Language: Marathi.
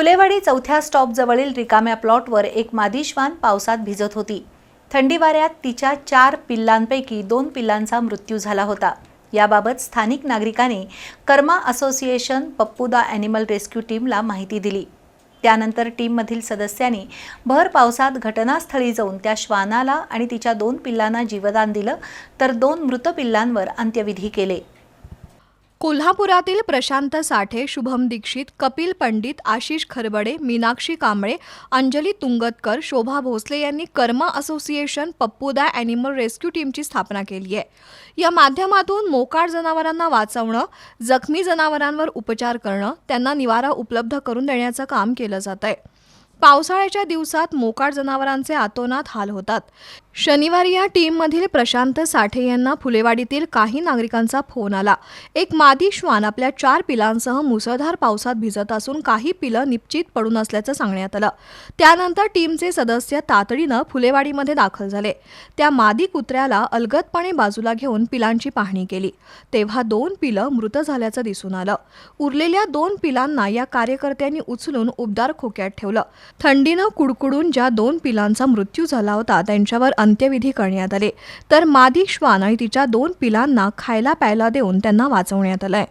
फुलेवाडी चौथ्या स्टॉपजवळील रिकाम्या प्लॉटवर एक मादी श्वान पावसात भिजत होती. थंडी वाऱ्यात तिच्या चार पिल्लांपैकी दोन पिल्लांचा मृत्यू झाला होता. याबाबत स्थानिक नागरिकांनी Karma association Pappuda animal rescue टीमला माहिती दिली. त्यानंतर टीममधील सदस्यांनी भर पावसात घटनास्थळी जाऊन त्या श्वानाला आणि तिच्या दोन पिल्लांना जीवदान दिलं तर दोन मृत पिल्लांवर अंत्यविधी केले. कोल्हापुरातील प्रशांत साठे शुभम दीक्षित कपिल पंडित आशिष खरबडे मीनाक्षी कांबळे अंजली तुंगतकर शोभा भोसले यांनी Karma association Pappuda animal rescue टीमची स्थापना केली आहे. या माध्यमातून मोकाड जनावरांना वाचवणं जखमी जनावरांवर उपचार करणं त्यांना निवारा उपलब्ध करून देण्याचं काम केलं जात आहे. पावसाळ्याच्या दिवसात मोकाट जनावरांचे आतोनात हाल होतात. शनिवारी या टीममधील प्रशांत साठे यांना फुलेवाडीतील काही नागरिकांचा फोन आला. एक मादी श्वान आपल्या चार पिलांसह मुसळधार पावसात भिजत असून काही पिलं निश्चित पडून असल्याचं सांगण्यात आलं. त्यानंतर टीमचे सदस्य तातडीनं फुलेवाडीमध्ये दाखल झाले. त्या मादी कुत्र्याला अलगदपणे बाजूला घेऊन पिलांची पाहणी केली. तेव्हा दोन पिलं मृत झाल्याचं दिसून आलं. उरलेल्या दोन पिलांना या कार्यकर्त्यांनी उचलून उबदार खोक्यात ठेवलं. थंडीनं कुडकुडून ज्या दोन पिलांचा मृत्यू झाला होता त्यांच्यावर अंत्यविधी करण्यात आले. तर मादी श्वान आणि तिच्या दोन पिलांना खायला प्यायला देऊन त्यांना वाचवण्यात आलंय.